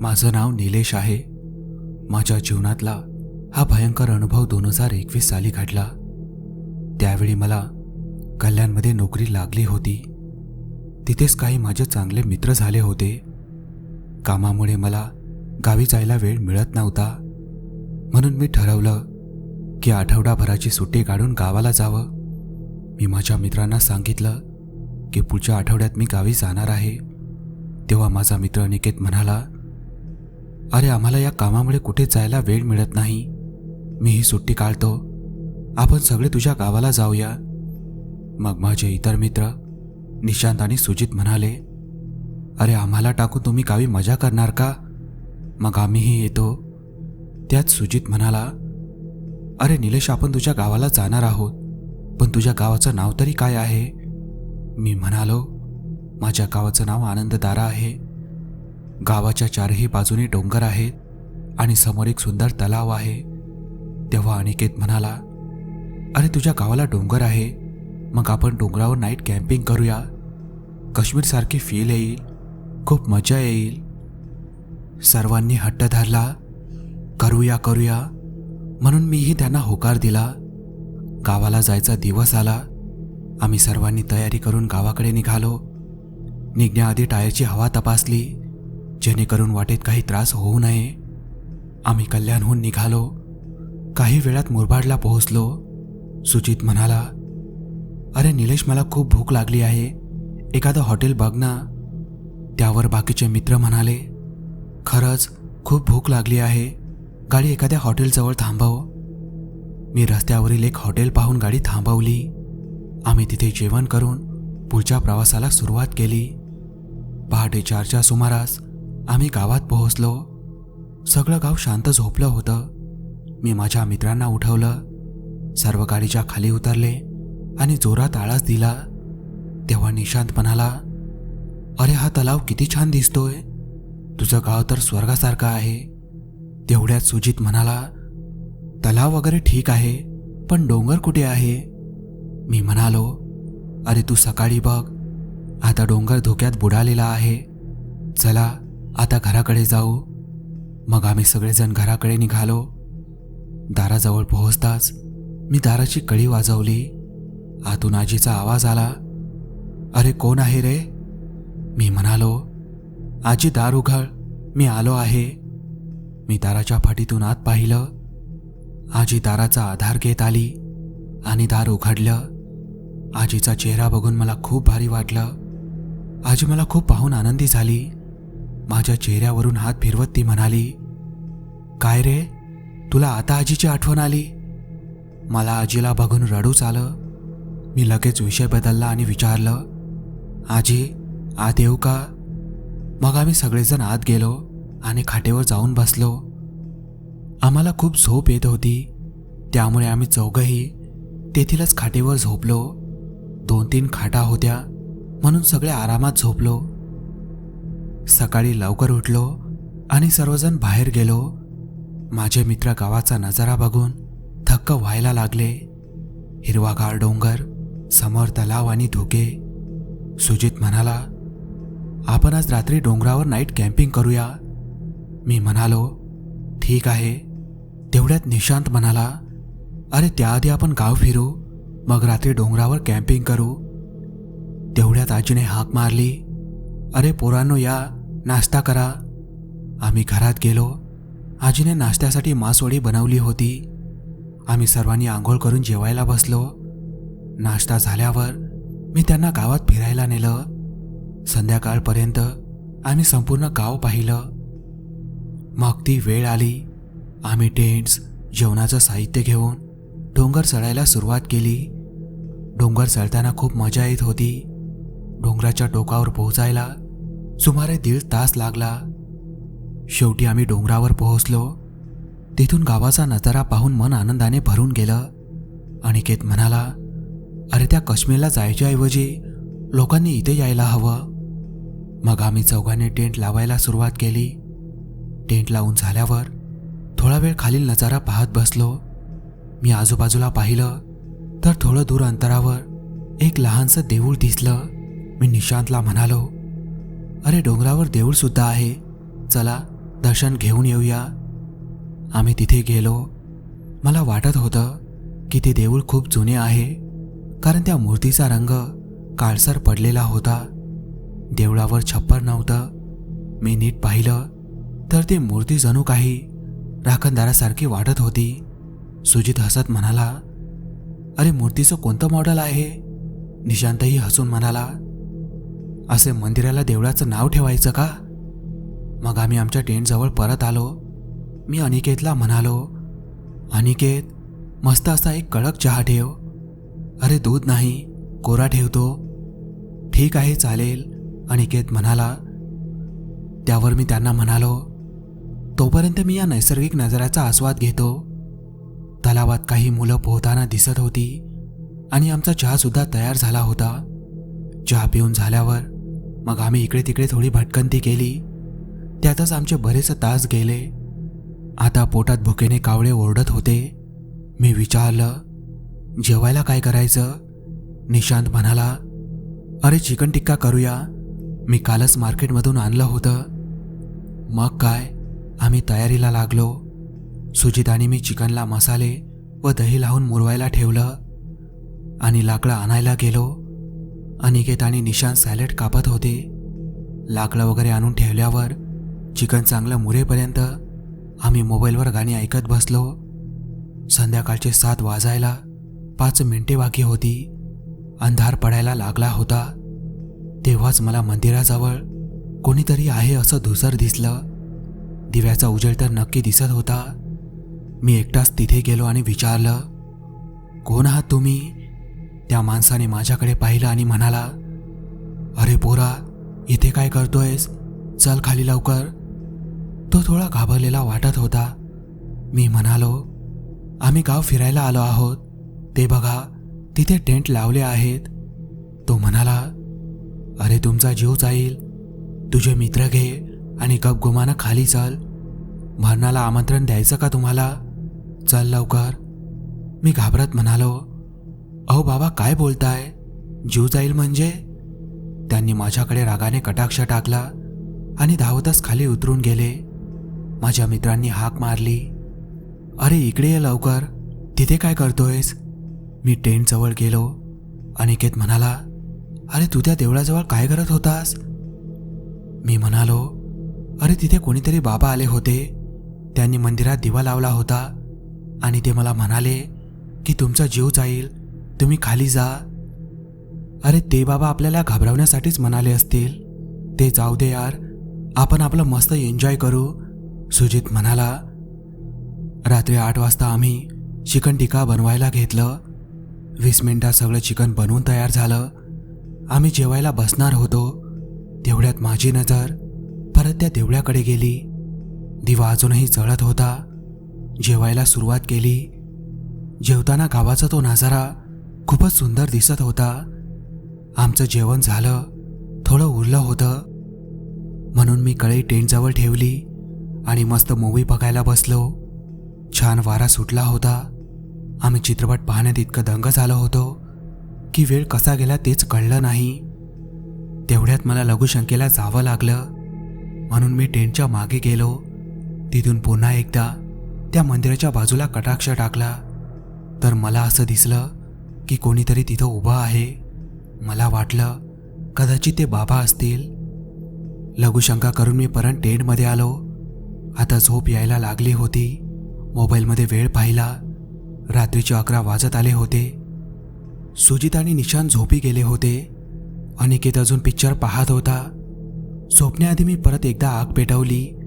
माझं नाव निलेश आहे. माझ्या जीवनातला हा भयंकर अनुभव दोन हजार एकवीस साली घडला. त्यावेळी मला कल्याणमध्ये नोकरी लागली होती. तिथेच काही माझे चांगले मित्र झाले होते. कामामुळे मला गावी जायला वेळ मिळत नव्हता. म्हणून मी ठरवलं की आठवडाभराची सुट्टी काढून गावाला जावं. मी माझ्या मित्रांना सांगितलं की पुढच्या आठवड्यात मी गावी जाणार आहे. तेव्हा माझा मित्र अनिकेत म्हणाला अरे आम्हाला या कामामुळे कुठे जायला वेळ मिळत नाही. मी ही सुट्टी काढतो. आपण सगळे तुझ्या गावाला जाऊया. मग माझे इतर मित्र निशांत आणि सुजित म्हणाले अरे आम्हाला टाकून तुम्ही गावी मजा करणार का? मग आम्हीही येतो. त्यात सुजित म्हणाला अरे निलेश आपण तुझ्या गावाला जाणार आहोत. पण तुझ्या गावाचं नाव तरी काय आहे? मी म्हणालो माझ्या गावाचं नाव आनंददारा आहे. गावाच्या चारही बाजूने डोंगर आहेत आणि समोर एक सुंदर तलाव आहे. तेव्हा अनिकेत म्हणाला अरे तुझ्या गावाला डोंगर आहे. मग आपण डोंगरावर नाईट कॅम्पिंग करूया. काश्मीरसारखी फील येईल. खूप मजा येईल. सर्वांनी हट्ट धरला. करूया करूया. म्हणून मीही त्यांना होकार दिला. गावाला जायचा दिवस आला. आम्ही सर्वांनी तयारी करून गावाकडे निघालो. निघण्याआधी टायरची हवा तपासली जेणेकरून वाटेत काही त्रास होऊ नये. आम्ही कल्याणहून निघालो. काही वेळात मुरबाडला पोहोचलो. सुजित म्हणाला अरे निलेश मला खूप भूक लागली आहे. एखादं हॉटेल बघ ना. त्यावर बाकीचे मित्र म्हणाले खरंच खूप भूक लागली आहे. गाडी एखाद्या हॉटेलजवळ थांबव. मी रस्त्यावरील एक हॉटेल पाहून गाडी थांबवली. आम्ही तिथे जेवण करून पुढच्या प्रवासाला सुरुवात केली. पहाटे चारच्या सुमारास आम्ही गावात पोहोचलो. सगळं गाव शांत झोपलं होतं. मी माझ्या मित्रांना उठवलं. सर्व गाडीच्या खाली उतरले आणि जोरात आळस दिला. तेव्हा निशांत म्हणाला अरे हा तलाव किती छान दिसतोय. तुझं गाव तर स्वर्गासारखं आहे. तेवढ्यात सुजित म्हणाला तलाव वगैरे ठीक आहे पण डोंगर कुठे आहे? मी म्हणालो अरे तू सकाळी बघ आता डोंगर धोक्यात बुडालेला आहे. चला आता घराकडे जाऊ. मग आम्ही सगळेजण घराकडे निघालो. दाराजवळ पोहोचताच मी दाराची कळी वाजवली. आतून आजीचा आवाज आला अरे कोण आहे रे? मी म्हणालो आजी दार उघड मी आलो आहे. मी दाराच्या फाटीतून आत पाहिलं. आजी दाराचा आधार घेत आली आणि दार उघडलं. आजीचा चेहरा बघून मला खूप भारी वाटलं. आजी मला खूप पाहून आनंदी झाली. माझ्या चेहऱ्यावरून हात फिरवत ती म्हणाली काय रे? तुला आता आजीची आठवण आली? मला आजीला बघून रडूच आलं. मी लगेच विषय बदलला आणि विचारलं आजी आत येऊ का? मग आम्ही सगळेजण आत गेलो. आणि खाटेवर जाऊन बसलो. आम्हाला खूप झोप येत होती. त्यामुळे आम्ही चौघही तेथीलच खाटेवर झोपलो. दोन तीन खाटा होत्या म्हणून सगळे आरामात झोपलो. सकाळी लवकर उठलो आणि सर्वजण बाहेर गेलो. माझे मित्र गावाचा नजारा बघून थक्क व्हायला लागले. हिरवागार डोंगर समोर तलाव आणि धुके. सुजित म्हणाला आपण आज रात्री डोंगरावर नाईट कॅम्पिंग करूया. मी म्हणालो ठीक आहे. तेवढ्यात निशांत म्हणाला अरे त्याआधी आपण गाव फिरू मग रात्री डोंगरावर कॅम्पिंग करू. तेवढ्यात आजीने हाक मारली अरे पोरांनो या नाश्ता करा. आम्ही घरात गेलो. आजीने नाश्त्यासाठी मासोळी बनवली होती. आम्ही सर्वांनी आंघोळ करून जेवायला बसलो. नाश्ता झाल्यावर मी त्यांना गावात फिरायला नेलं. संध्याकाळपर्यंत आम्ही संपूर्ण गाव पाहिलं. मग ती वेळ आली. आम्ही टेंट्स जेवणाचं साहित्य घेऊन डोंगर चढायला सुरुवात केली. डोंगर चढताना खूप मजा येत होती. डोंगराच्या टोकावर पोहोचायला सुमारे दीड तास लागला. शेवटी आम्ही डोंगरावर पोहोचलो. तिथून गावाचा नजारा पाहून मन आनंदाने भरून गेलं. अनिकेत म्हणाला अरे त्या काश्मीरला जायच्याऐवजी लोकांनी इथे यायला हवं. मग आम्ही चौघांनी टेंट लावायला सुरुवात केली. टेंट लावून झाल्यावर थोडा वेळ खालील नजारा पाहत बसलो. मी आजूबाजूला पाहिलं तर थोडं दूर अंतरावर एक लहानसं देऊळ दिसलं. मी निशांतला म्हणालो अरे डोंगरावर देऊळसुद्धा आहे. चला दर्शन घेऊन येऊया. आम्ही तिथे गेलो. मला वाटत होतं की ते देऊळ खूप जुने आहे कारण त्या मूर्तीचा रंग काळसर पडलेला होता. देवळावर छप्पर नव्हतं. मी नीट पाहिलं तर ती मूर्ती जणू काही राखणदारासारखी वाटत होती. सुजित हसत म्हणाला अरे मूर्तीचं कोणतं मॉडेल आहे? निशांतही हसून म्हणाला असे मंदिराला देवळाचं नाव ठेवायचं का? मग आम्ही आमच्या टेंटजवळ परत आलो. मी अनिकेतला म्हणालो अनिकेत मस्त असा एक कडक चहा ठेव. अरे दूध नाही कोरा ठेवतो. ठीक आहे चालेल अनिकेत म्हणाला. त्यावर मी त्यांना म्हणालो तोपर्यंत मी या नैसर्गिक नजाऱ्याचा आस्वाद घेतो. तलावात काही मुलं पोहताना दिसत होती आणि आमचा चहासुद्धा तयार झाला होता. चहा पिऊन झाल्यावर मग आम्ही इकडे तिकडे थोडी भटकंती केली. त्यातच आमचे बरेच तास गेले. आता पोटात भुकेने कावळे ओरडत होते. मी विचारलं जेवायला काय करायचं? निशांत म्हणाला अरे चिकन टिक्का करूया. मी कालच मार्केटमधून आणलं होतं. मग काय? आम्ही तयारीला लागलो. सुजित मी चिकनला मसाले व दही लावून मुरवायला ठेवलं. आणि लाकडं आणायला गेलो. अनिकेत आणि निशांत सॅलेड कापत होते. लाकडं वगैरे आणून ठेवल्यावर चिकन चांगलं मुरेपर्यंत आम्ही मोबाईलवर गाणी ऐकत बसलो. संध्याकाळचे सात वाजायला पाच मिनिटे बाकी होती. अंधार पडायला लागला होता. तेव्हाच मला मंदिराजवळ कोणीतरी आहे असं धुसर दिसलं. दिव्याचा उजेड तर नक्की दिसत होता. मी एकटाच तिथे गेलो आणि विचारलं कोण आहात तुम्ही? त्या माणसाने माझ्याकडे पाहिलं आणि म्हणाला अरे पोरा इथे काय करतोयस? चल खाली लवकर. तो थोडा घाबरलेला वाटत होता. मी म्हणालो आम्ही गाव फिरायला आलो आहोत. ते बघा तिथे टेंट लावले आहेत. तो म्हणाला अरे तुमचा जीव जाईल. तुझे मित्र घे आणि गपगुमानं खाली चल. भरणाला आमंत्रण द्यायचं का तुम्हाला? चल लवकर. मी घाबरत म्हणालो अहो बाबा काय बोलताय? जीव जाईल म्हणजे? त्यांनी माझ्याकडे रागाने कटाक्ष टाकला आणि धावतच खाली उतरून गेले. माझ्या मित्रांनी हाक मारली अरे इकडे ये लवकर. तिथे काय करतोयस? मी टेंटजवळ गेलो. अनिकेत म्हणाला अरे तू त्या देवळाजवळ काय करत होतास? मी म्हणालो अरे तिथे कोणीतरी बाबा आले होते. त्यांनी मंदिरात दिवा लावला होता आणि ते मला म्हणाले की तुमचा जीव जाईल तुम्ही खाली जा. अरे ते बाबा आपल्याला घाबरवण्यासाठीच म्हणाले असतील. ते जाऊ दे यार आपण आपलं मस्त एन्जॉय करू सुजित म्हणाला. रात्री आठ वाजता आम्ही चिकन टिक्का बनवायला घेतलं. वीस मिनिटात सगळं चिकन बनवून तयार झालं. आम्ही जेवायला बसणार होतो. तेवढ्यात माझी नजर परत त्या देवळ्याकडे गेली. दिवा अजूनही जळत होता. जेवायला सुरुवात केली. जेवताना गावाचा तो नजारा खूपच सुंदर दिसत होता. आमचं जेवण झालं. थोडं उरलं होतं. म्हणून मी कळी टेंटजवळ ठेवली आणि मस्त मूवी बघायला बसलो. छान वारा सुटला होता. आम्ही चित्रपट पाहण्यात इतकं दंग झालो होतो की वेळ कसा गेला तेच कळलं नाही. तेवढ्यात मला लघुशंकेला जावं लागलं. म्हणून मी टेंटच्या मागे गेलो. तिथून पुन्हा एकदा त्या मंदिराच्या बाजूला कटाक्ष टाकला. तर मला असं दिसलं की कोणीतरी तिथं उभं आहे. मला वाटलं कदाचित ते बाबा असतील. लघुशंका करून मी परत टेंटमध्ये आलो. आता झोप यायला लागली होती. मोबाईलमध्ये वेळ पाहिला. रात्रीचे अकरा वाजत आले होते. सुजित आणि निशांत झोपी गेले होते. अनिकेत अजून पिक्चर पाहत होता. झोपण्याआधी मी परत एकदा आग पेटवली.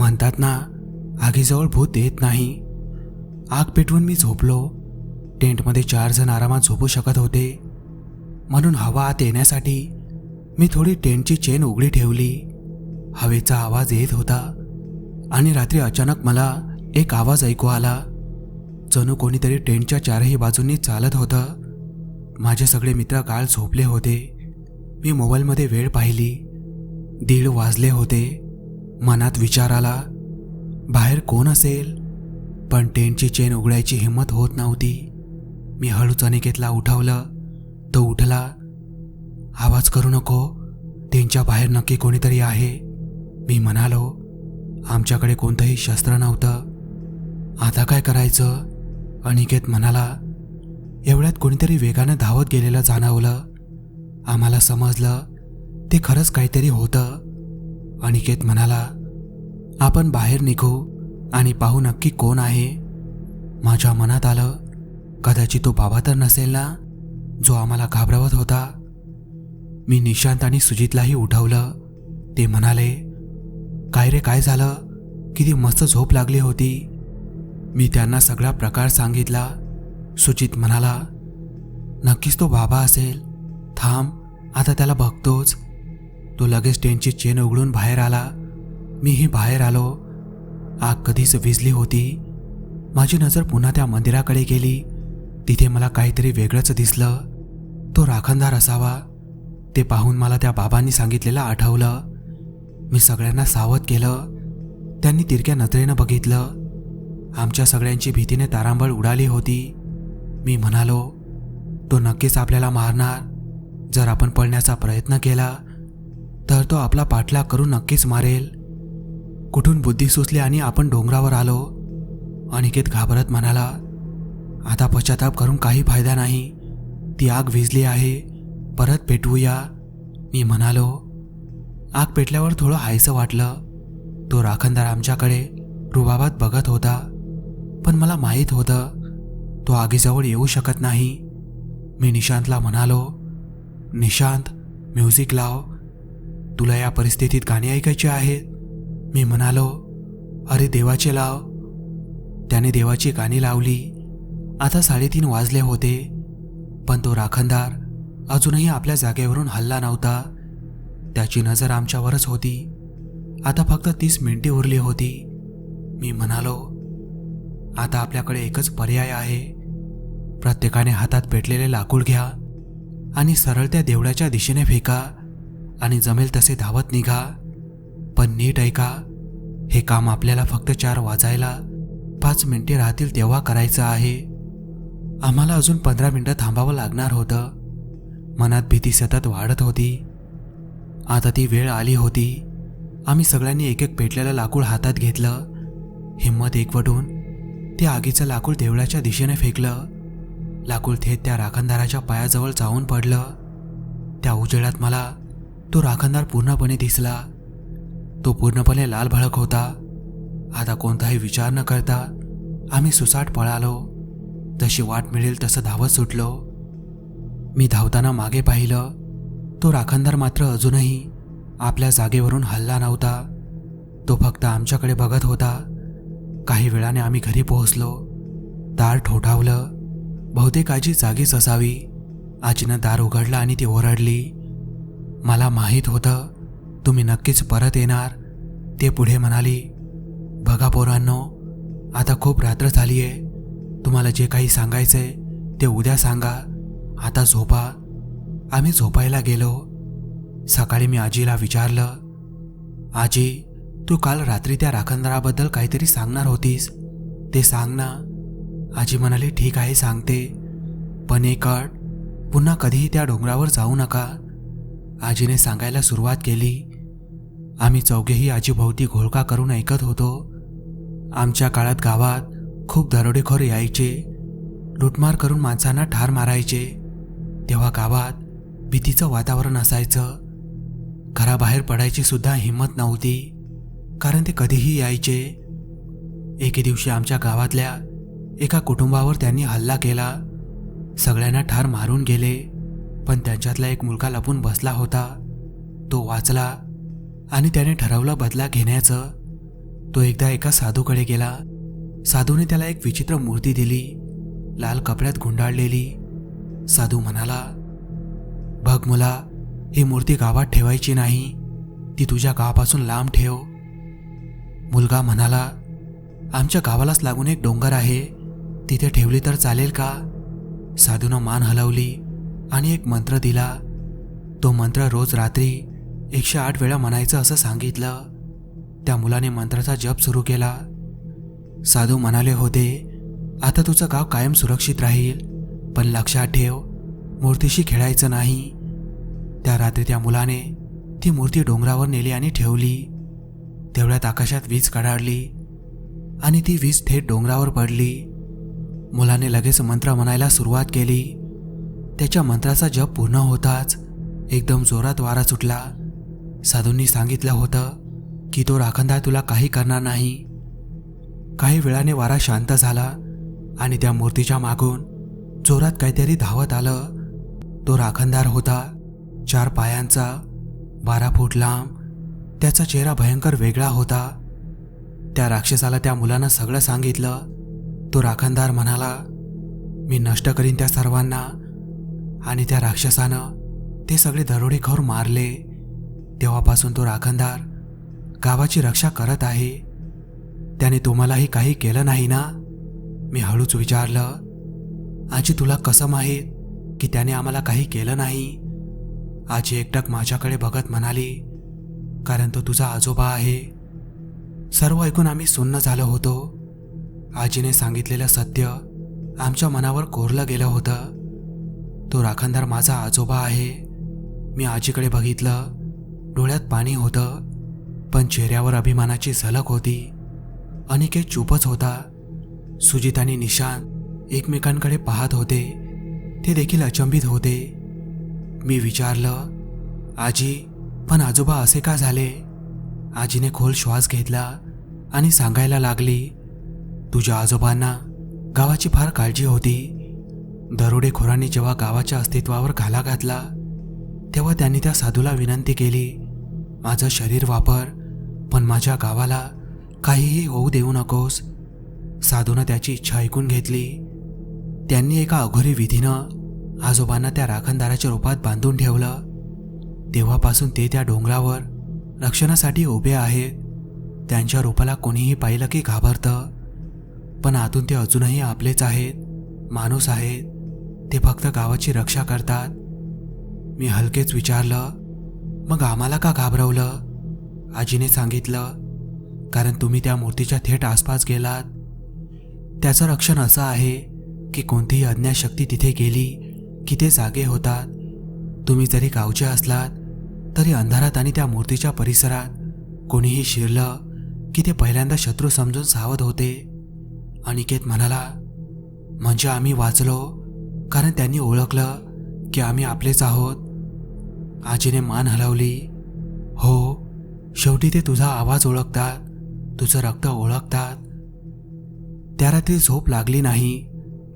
म्हणतात ना आगीजवळ भूत येत नाही. आग पेटवून मी झोपलो. टेंटमध्ये चार जण आरामात झोपू शकत होते. म्हणून हवा आत येण्यासाठी मी थोडी टेंटची चेन उघडी ठेवली. हवेचा आवाज येत होता आणि रात्री अचानक मला एक आवाज ऐकू आला. जणू कोणीतरी टेंटच्या चारही बाजूंनी चालत होतं. माझे सगळे मित्र काळ झोपले होते. मी मोबाईलमध्ये वेळ पाहिली. दीड वाजले होते. मनात विचार आला बाहेर कोण असेल? पण टेंटची चेन उघडायची हिंमत होत नव्हती. मी हळूच अनिकेतला उठवलं. तो उठला आवाज करू नको. त्यांच्या बाहेर नक्की कोणीतरी आहे. मी म्हणालो आमच्याकडे कोणतंही शस्त्र नव्हतं. आता काय करायचं? अनिकेत म्हणाला एवढ्यात कोणीतरी वेगानं धावत गेलेलं जाणवलं. आम्हाला समजलं ते खरंच काहीतरी होतं. अनिकेत म्हणाला आपण बाहेर निघू आणि पाहू नक्की कोण आहे. माझ्या मनात आलं कदाचित तो बाबा तर नसेल ना जो आम्हाला घाबरवत होता. मी निशांत आणि सुजितलाही उठवलं. ते म्हणाले काय रे काय झालं? किती मस्त झोप लागली होती. मी त्यांना सगळा प्रकार सांगितला. सुचित म्हणाला नक्कीच तो बाबा असेल. थांब आता त्याला बघतोच. तो लगेच त्यांची चेन उघडून बाहेर आला. मीही बाहेर आलो. आग कधीच विजली होती. माझी नजर पुन्हा त्या मंदिराकडे गेली. तिथे मला काहीतरी वेगळंच दिसलं. तो राखणदार असावा. ते पाहून मला त्या बाबांनी सांगितलेलं आठवलं. मी सगळ्यांना सावध केलं. त्यांनी तिरक्या नजरेनं बघितलं. आमच्या सगळ्यांची भीतीने तारांबळ उडाली होती. मी म्हणालो तो नक्कीच आपल्याला मारणार. जर आपण पळण्याचा प्रयत्न केला तर तो आपला पाठलाग करून नक्कीच मारेल. कुठून बुद्धी सुचली आणि आपण डोंगरावर आलो? अनिकेत घाबरत म्हणाला आता पश्चाताप करून काही फायदा नाही. ती आग विजली आहे. परत पेटवूया. मी म्हणालो. आग पेटल्यावर थोडं हायसं वाटलं. तो राखणदार आमच्याकडे रुबाबात बघत होता. पण मला माहीत होतं तो आगीजवळ येऊ शकत नाही. मी निशांतला म्हणालो निशांत म्युझिक लाव. तुला या परिस्थितीत गाणी ऐकायची आहेत मी म्हणालो अरे देवाचे लाव. त्याने देवाची गाणी लावली. आता साडेतीन वाजले होते पण तो राखणदार अजूनही आपल्या जागेवरून हल्ला नव्हता. त्याची नजर आमच्यावरच होती. आता फक्त तीस मिनिटे उरली होती. मी म्हणालो आता आपल्याकडे एकच पर्याय आहे. प्रत्येकाने हातात पेटलेले लाकूड घ्या आणि सरळ त्या देवळाच्या दिशेने फेका. आणि जमेल तसे धावत निघा. पण नीट ऐका हे काम आपल्याला फक्त चार वाजायला पाच मिनिटे राहतील तेव्हा करायचं आहे. आम्हाला अजून पंधरा मिनिटं थांबावं लागणार होतं. मनात भीती सतत वाढत होती. आता ती वेळ आली होती. आम्ही सगळ्यांनी एक एक पेटलेलं लाकूड हातात घेतलं. हिंमत एकवटून ते आगीचं लाकूड देवळाच्या दिशेने फेकलं. लाकूड थेट त्या राखणदाराच्या पायाजवळ जाऊन पडलं. त्या उजेडात मला तो राखणदार पूर्णपणे दिसला. तो पूर्णपणे लाल भळक होता. आता कोणताही विचार न करता आम्ही सुसाट पळालो. जशी वाट मिळेल तसं धावत सुटलो. मी धावताना मागे पाहिलं. तो राखणदार मात्र अजूनही आपल्या जागेवरून हल्ला नव्हता. तो फक्त आमच्याकडे बघत होता. काही वेळाने आम्ही घरी पोहोचलो. दार ठोठावलं. बहुतेक आजी जागीच असावी. आजीनं दार उघडलं आणि ती ओरडली. मला माहीत होतं तुम्ही नक्कीच परत येणार. ते पुढे म्हणाली बघा पोरांनो आता खूप रात्र झाली आहे तुम्हाला जे काही सांगायचंय ते उद्या सांगा. आता झोपा. आम्ही झोपायला गेलो. सकाळी मी आजीला विचारलं आजी तू काल रात्री त्या राखणदाराबद्दल काहीतरी सांगणार होतीस. ते सांग ना. आजी म्हणाली ठीक आहे सांगते. पण एक अट पुन्हा कधीही त्या डोंगरावर जाऊ नका. आजीने सांगायला सुरुवात केली आम्ही चौघेही आजीभोवती घोळका करून ऐकत होतो. आमच्या काळात गावात खूप दरोडेखोर यायचे. लुटमार करून माणसांना ठार मारायचे. तेव्हा गावात भीतीचं वातावरण असायचं. घराबाहेर पडायची सुद्धा हिंमत नव्हती कारण ते कधीही यायचे. एके दिवशी आमच्या गावातल्या एका कुटुंबावर त्यांनी हल्ला केला. सगळ्यांना ठार मारून गेले. पण त्यांच्यातला एक मुलगा लपून बसला होता. तो वाचला आणि त्याने ठरवलं बदला घेण्याचं. तो एकदा एका साधूकडे गेला. साधूने त्याला एक विचित्र मूर्ती दिली. लाल कपड्यात गुंडाळलेली. साधू म्हणाला बघ मुला ही मूर्ती गावात ठेवायची नाही. ती तुझ्या गावापासून लांब ठेव. मुलगा म्हणाला आमच्या गावालाच लागून एक डोंगर आहे. तिथे ठेवली तर चालेल का? साधूनं मान हलवली. आणि एक मंत्र दिला. तो मंत्र रोज रात्री एकशे आठ वेळा म्हणायचं असं सांगितलं. त्या मुलाने मंत्राचा जप सुरू केला. साधू म्हणाले होते आता तुझं गाव कायम सुरक्षित राहील पण लक्षात ठेव मूर्तीशी खेळायचं नाही. त्या रात्री त्या मुलाने ती मूर्ती डोंगरावर नेली आणि ठेवली. तेवढ्यात आकाशात वीज कडाडली आणि ती वीज थेट डोंगरावर पडली. मुलाने लगेच मंत्र म्हणायला सुरुवात केली. त्याच्या मंत्राचा जप पूर्ण होताच. एकदम जोरात वारा सुटला. साधूंनी सांगितलं होतं की तो राखणदार तुला काही करणार नाही. काही वेळाने वारा शांत झाला आणि त्या मूर्तीच्या मागून जोरात काहीतरी धावत आलं. तो राखणदार होता. चार पायांचा बारा फूट लांब त्याचा चेहरा भयंकर वेगळा होता. त्या राक्षसाला त्या मुलानं सगळं सांगितलं. तो राखणदार म्हणाला मी नष्ट करीन त्या सर्वांना. आणि त्या राक्षसानं ते सगळे दरोडेखोर मारले. तेव्हापासून तो राखणदार गावाची रक्षा करत आहे. त्याने तुम्हालाही काही केलं नाही ना? मी हळूच विचारलं आजी तुला कसं माहीत की त्याने आम्हाला काही केलं नाही? आजी एकटक माझ्याकडे बघत म्हणाली कारण तो तुझा आजोबा आहे. सर्व ऐकून आम्ही सुन्न झालो होतो. आजीने सांगितलेलं सत्य आमच्या मनावर कोरलं गेलं होतं. तो राखणदार माझा आजोबा आहे. मी आजीकडे बघितलं. डोळ्यात पाणी होतं पण चेहऱ्यावर अभिमानाची झलक होती. अनिकेत चूपच होता. सुजित आणि निशांत एकमेकांकडे पाहत होते. ते देखील अचंबित होते. मी विचारलं आजी पण आजोबा असे का झाले? आजीने खोल श्वास घेतला आणि सांगायला लागली तुझ्या आजोबांना गावाची फार काळजी होती. दरोडेखोरांनी जेव्हा गावाच्या अस्तित्वावर घाला घातला तेव्हा त्यांनी त्या साधूला विनंती केली माझं शरीर वापर पण माझ्या गावाला काहीही होऊ देऊ नकोस. साधूनं त्याची इच्छा ऐकून घेतली. त्यांनी एका अघोरी विधीनं आजोबांना त्या राखणदाराच्या रूपात बांधून ठेवलं. तेव्हापासून ते त्या डोंगरावर रक्षणासाठी उभे आहेत त्यांच्या रूपाला कोणीही पाहिलं की घाबरतं. पण आतून ते अजूनही आपलेच आहेत माणूस आहेत. ते फक्त गावाची रक्षा करतात. मी हलकेच विचारलं मग आम्हाला का घाबरवलं? आजीने सांगितलं कारण तुम्ही त्या मूर्तीच्या थेट आसपास गेलात. त्याचं रक्षण असं आहे की कोणतीही अज्ञात शक्ती तिथे गेली की ते जागे होतात. तुम्ही जरी गावचे असलात तरी अंधारात आणि त्या मूर्तीच्या परिसरात कोणीही शिरलं की ते पहिल्यांदा शत्रू समजून सावध होते. अनिकेत म्हणाला म्हणजे आम्ही वाचलो कारण त्यांनी ओळखलं की आम्ही आपलेच आहोत. आजीने मान हलवली. हो शेवटी ते तुझा आवाज ओळखतात तुझं रक्त ओळखतात. त्या रात्री झोप लागली नाही.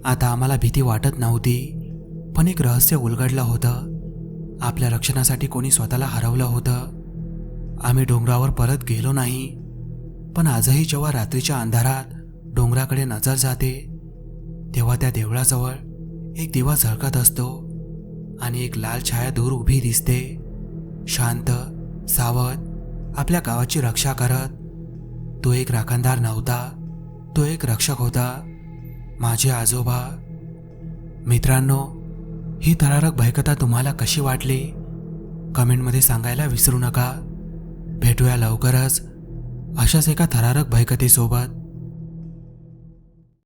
आता आम्हाला भीती वाटत नव्हती पण एक रहस्य उलगडलं होतं. आपल्या रक्षणासाठी कोणी स्वतःला हरवलं होतं. आम्ही डोंगरावर परत गेलो नाही पण आजही जेव्हा रात्रीच्या अंधारात डोंगराकडे नजर जाते तेव्हा त्या देवळाजवळ एक दिवा झळकत असतो आणि एक लाल छाया दूर उभी दिसते. शांत सावध आपल्या गावाची रक्षा करत. तो एक राखणदार नव्हता तो एक रक्षक होता. माझे आजोबा मित्रांनो ही थरारक भयकथा तुम्हाला कशी वाटली? कमेंटमध्ये सांगायला विसरू नका. भेटूया लवकरच अशाच एका थरारक भयकथेसोबत.